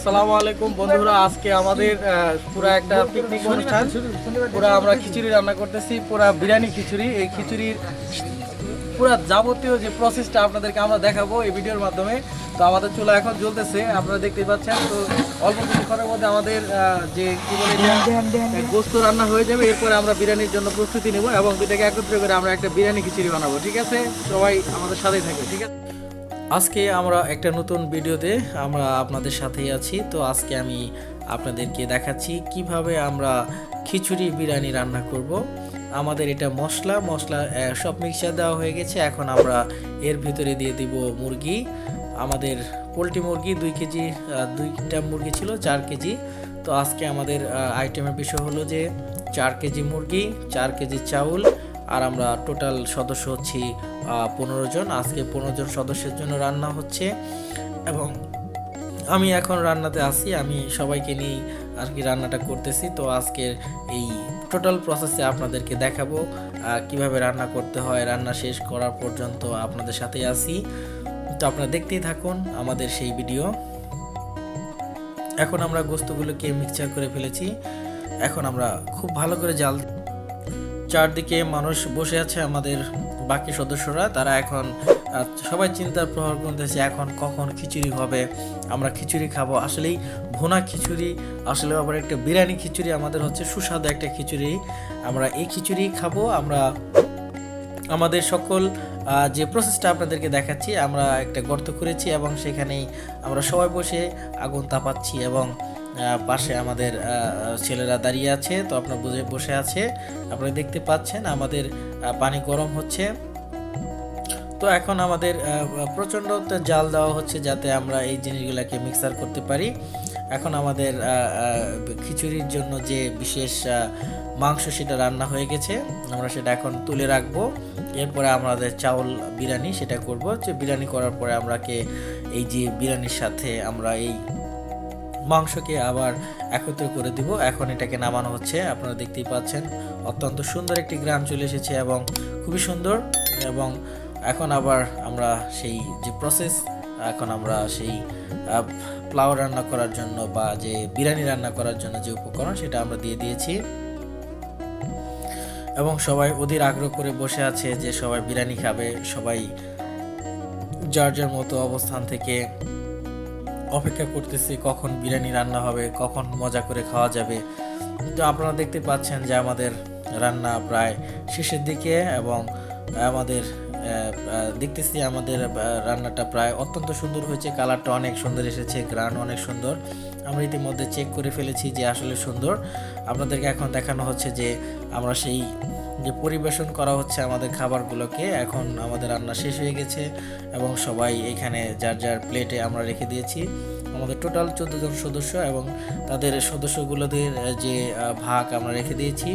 আসসালামু আলাইকুম বন্ধুরা, আজকে আমাদের পুরা একটা পিকনিক অনুষ্ঠান। পুরা আমরা খিচুড়ি রান্না করতেছি, পুরা বিরিয়ানি খিচুড়ি। এই খিচুড়ির পুরা যাবতীয় যে প্রসেসটা আপনাদেরকে আমরা দেখাবো এই ভিডিওর মাধ্যমে। তো আমাদের চুলা এখন জ্বলতেছে, আপনারা দেখতে পাচ্ছেন। তো অল্প কিছুক্ষণের মধ্যে আমাদের যে, কি বলে গোস্ত রান্না হয়ে যাবে। এরপরে আমরা বিরিয়ানির জন্য প্রস্তুতি নেব এবং দুটাকে একত্রে করে আমরা একটা বিরিয়ানি খিচুড়ি বানাবো, ঠিক আছে? সবাই আমাদের সাথেই থাকবে, ঠিক আছে? আজকে আমরা একটা নতুন ভিডিওতে আমরা আপনাদের সাথেই আছি। তো আজকে আমি আপনাদেরকে দেখাচ্ছি কীভাবে আমরা খিচুড়ি বিরিয়ানি রান্না করব। আমাদের এটা মশলা মশলা সব মিক্সচার দেওয়া হয়ে গেছে। এখন আমরা এর ভিতরে দিয়ে দিব মুরগি। আমাদের পোলট্রি মুরগি দুই কেজি দুইটা মুরগি ছিল, চার কেজি। তো আজকে আমাদের আইটেমের বিষয় হলো যে চার কেজি মুরগি, চার কেজি চাউল, আর আমরা টোটাল সদস্য হচ্ছি পনেরো জন। আজকে পনেরো জন সদস্যের জন্য রান্না হচ্ছে। এবং আমি এখন রান্নাতে আছি। আমি সবাইকে নিয়েই আর কি রান্নাটা করতেছি। তো আজকের এই টোটাল প্রসেসে আপনাদেরকে দেখাবো কীভাবে রান্না করতে হয়, রান্না শেষ করার পর্যন্ত আপনাদের সাথেই আছি। তো আপনারা দেখতেই থাকুন আমাদের সেই ভিডিও এখন আমরা গোস্তগুলোকে মিক্সচার করে ফেলেছি। এখন আমরা খুব ভালো করে জাল চারদিকে মানুষ বসে আছে আমাদের বাকি সদস্যরা, তারা এখন সবাই চিন্তার প্রহর করতেছে এখন কখন খিচুড়ি হবে, আমরা খিচুড়ি খাব। আসলেই ভোনা খিচুড়ি আসলে আবার একটা বিরিয়ানি খিচুড়ি আমাদের হচ্ছে সুস্বাদু একটা খিচুড়ি। আমরা এই খিচুড়ি খাব, আমরা আমাদের সকল যে প্রসেসটা আপনাদেরকে দেখাচ্ছি, আমরা একটা গর্ত করেছি এবং সেখানেই আমরা সবাই বসে আগুন তাপাচ্ছি এবং পাশে আমাদের ছেলেরা দাঁড়িয়ে আছে, তো আপনার বুঝে বসে আছে। আপনারা দেখতে পাচ্ছেন আমাদের পানি গরম হচ্ছে। তো এখন আমাদের প্রচণ্ড জাল দেওয়া হচ্ছে যাতে আমরা এই জিনিসগুলোকে মিক্সার করতে পারি। এখন আমাদের খিচুড়ির জন্য যে বিশেষ মাংস সেটা রান্না হয়ে গেছে, আমরা সেটা এখন তুলে রাখব। এরপরে আমাদের চাউল বিরিয়ানি সেটা করব। যে বিরিয়ানি করার পরে আমরাকে এই যে বিরিয়ানির সাথে আমরা এই মাংসকে আবার একত্র করে দিব। এখন এটাকে নামানো হচ্ছে। আপনারা দেখতেই পাচ্ছেন, অত্যন্ত সুন্দর একটি গ্রাম চলে এসেছে এবং খুবই সুন্দর এবং এখন আবার আমরা সেই যে প্রসেস এখন আমরা সেই পোলাও রান্না করার জন্য বা যে বিরিয়ানি রান্না করার জন্য যে উপকরণ, সেটা আমরা দিয়ে দিয়েছি। এবং সবাই অধীর আগ্রহ করে বসে আছে যে সবাই বিরিয়ানি খাবে। সবাই যার মতো অবস্থান থেকে অপেক্ষা করতেছি কখন বিরিয়ানি রান্না হবে, কখন মজা করে খাওয়া যাবে। তো আপনারা দেখতে পাচ্ছেন যে আমাদের রান্না প্রায় শেষের দিকে এবং আমাদের দেখতেছি আমাদের রান্নাটা প্রায় অত্যন্ত সুন্দর হয়েছে, কালারটা অনেক সুন্দর এসেছে গ্রান অনেক সুন্দর। আমরা ইতিমধ্যে চেক করে ফেলেছি যে আসলে সুন্দর। আপনাদেরকে এখন দেখানো হচ্ছে যে আমরা সেই যে পরিবেশন করা হচ্ছে আমাদের খাবারগুলোকে, এখন আমাদের রান্না শেষ হয়ে গেছে এবং সবাই এখানে যার যার প্লেটে আমরা রেখে দিয়েছি। আমাদের টোটাল চোদ্দ জন সদস্য এবং তাদের সদস্যগুলোদের যে ভাগ আমরা রেখে দিয়েছি।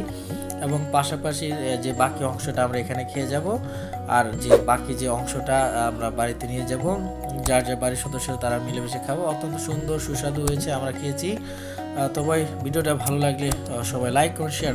এবং পাশাপাশি যে বাকি অংশটা আমরা এখানে খেয়ে যাব, আর যে বাকি যে অংশটা আমরা বাড়িতে নিয়ে যাব, যার যার বাড়ির সদস্য তারা মিলেমিশে খাব। অত্যন্ত সুন্দর, সুস্বাদু হয়েছে, আমরা খেয়েছি। তবে ভিডিওটা ভালো লাগলে সবাই লাইক করুন শেয়ার